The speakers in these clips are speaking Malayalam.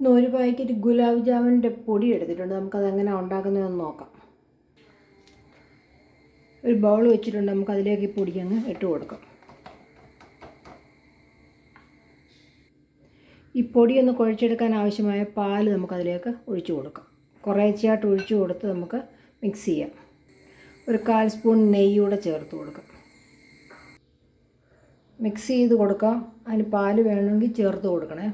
ഇന്ന് ഒരു പാക്കറ്റ് ഗുലാബ് ജാമുന്റെ പൊടി എടുത്തിട്ടുണ്ട്. നമുക്കത് എങ്ങനെ ഉണ്ടാക്കുന്നതെന്ന് നോക്കാം. ഒരു ബൗൾ വെച്ചിട്ടുണ്ട്. നമുക്ക് അതിലേക്ക് ഈ പൊടി അങ്ങ് ഇട്ട് കൊടുക്കാം. ഈ പൊടി ഒന്ന് കുഴച്ചെടുക്കാൻ ആവശ്യമായ പാൽ നമുക്കതിലേക്ക് ഒഴിച്ചു കൊടുക്കാം. കുറേച്ചയായിട്ട് ഒഴിച്ചു കൊടുത്ത് നമുക്ക് മിക്സ് ചെയ്യാം. ഒരു കാൽ സ്പൂൺ നെയ്യൂടെ ചേർത്ത് കൊടുക്കാം. മിക്സ് ചെയ്ത് കൊടുക്കാം. അതിന് പാൽ വേണമെങ്കിൽ ചേർത്ത് കൊടുക്കണേ.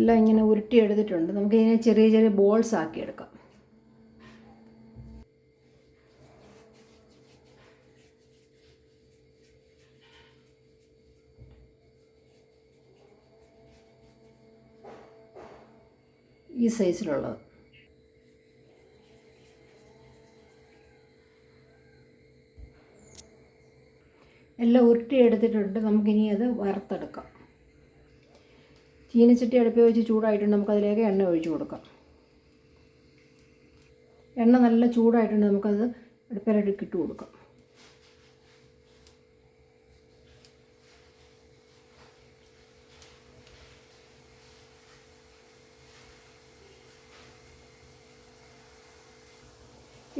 എല്ലാം ഇങ്ങനെ ഉരുട്ടി എടുത്തിട്ടുണ്ട്. നമുക്ക് ഇതിനെ ചെറിയ ചെറിയ ബോൾസ് ആക്കി എടുക്കാം. ഈ സൈസിലുള്ളത് എല്ലാം ഉരുട്ടി എടുത്തിട്ടുണ്ട്. നമുക്കിനി അത് വറുത്തെടുക്കാം. ചീനച്ചട്ടി അടുപ്പിൽ വെച്ച് ചൂടായിട്ടുണ്ട് നമുക്കതിലേക്ക് എണ്ണ ഒഴിച്ചു കൊടുക്കാം. എണ്ണ നല്ല ചൂടായിട്ടുണ്ട് നമുക്കത് അടുപ്പിലേക്ക് ഇട്ട് കൊടുക്കാം.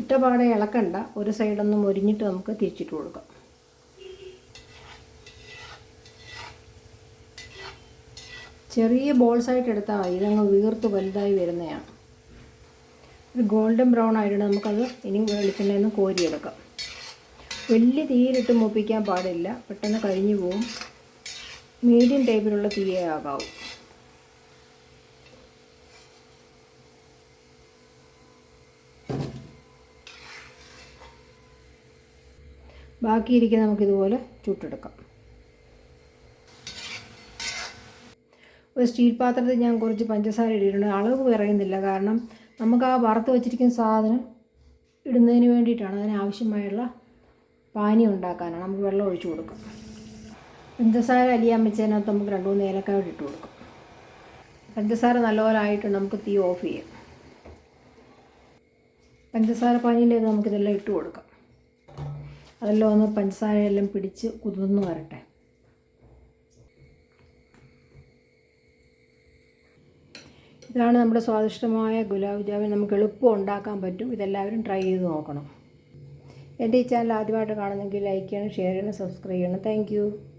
ഇട്ടപാടെ ഇളക്കണ്ട ഒരു സൈഡൊന്നും ഒരിഞ്ഞിട്ട് നമുക്ക് തിരിച്ചിട്ട് കൊടുക്കാം. ചെറിയ ബോൾസായിട്ട് എടുത്താൽ മതി. ഇതങ്ങ് വീർത്ത് വലുതായി വരുന്നതാണ്. ഒരു ഗോൾഡൻ ബ്രൗൺ ആയിട്ട് നമുക്കത് ഇനി വെളിച്ചെണ്ണയിൽ നിന്ന് കോരിയെടുക്കാം. വലിയ തീയിലിട്ട് മൂപ്പിക്കാൻ പാടില്ല. പെട്ടെന്ന് കഴിഞ്ഞു പോവും. മീഡിയം ടൈപ്പിലുള്ള തീയേ ആകാവൂ. ബാക്കിയിരിക്കുന്ന നമുക്കിതുപോലെ ചുട്ടെടുക്കാം. ഒരു സ്റ്റീൽ പാത്രത്തിൽ ഞാൻ കുറച്ച് പഞ്ചസാര ഇട്ടിട്ടുണ്ട്. അളവ് പറയുന്നില്ല കാരണം നമുക്ക് ആ വറുത്ത് വെച്ചിരിക്കുന്ന സാധനം ഇടുന്നതിന് വേണ്ടിയിട്ടാണ് അതിന് ആവശ്യമായുള്ള പാനി ഉണ്ടാക്കാനാണ്. നമുക്ക് വെള്ളം ഒഴിച്ചു കൊടുക്കാം. പഞ്ചസാര അലിയാൻ വെച്ചതിനകത്ത് നമുക്ക് രണ്ട് മൂന്ന് ഏലക്കായ ഇട്ട് കൊടുക്കാം. പഞ്ചസാര നല്ലപോലെ ആയിട്ടുണ്ട്. നമുക്ക് തീ ഓഫ് ചെയ്യാം. പഞ്ചസാര പാനിയിലേക്ക് നമുക്കിതെല്ലാം ഇട്ട് കൊടുക്കാം. അതെല്ലാം ഒന്ന് പഞ്ചസാരയെല്ലാം പിടിച്ച് കുതിർന്ന് വരട്ടെ. ഇതാണ് നമ്മുടെ സ്വാദിഷ്ടമായ ഗുലാബ് ജാമുൻ. നമുക്ക് എളുപ്പം ഉണ്ടാക്കാൻ പറ്റും. ഇതെല്ലാവരും ട്രൈ ചെയ്ത് നോക്കണം. എന്റെ ഈ ചാനൽ ആദ്യമായിട്ട് കാണുന്നെങ്കിൽ ലൈക്ക് ചെയ്യണം ഷെയർ ചെയ്യണം സബ്സ്ക്രൈബ് ചെയ്യണം. താങ്ക്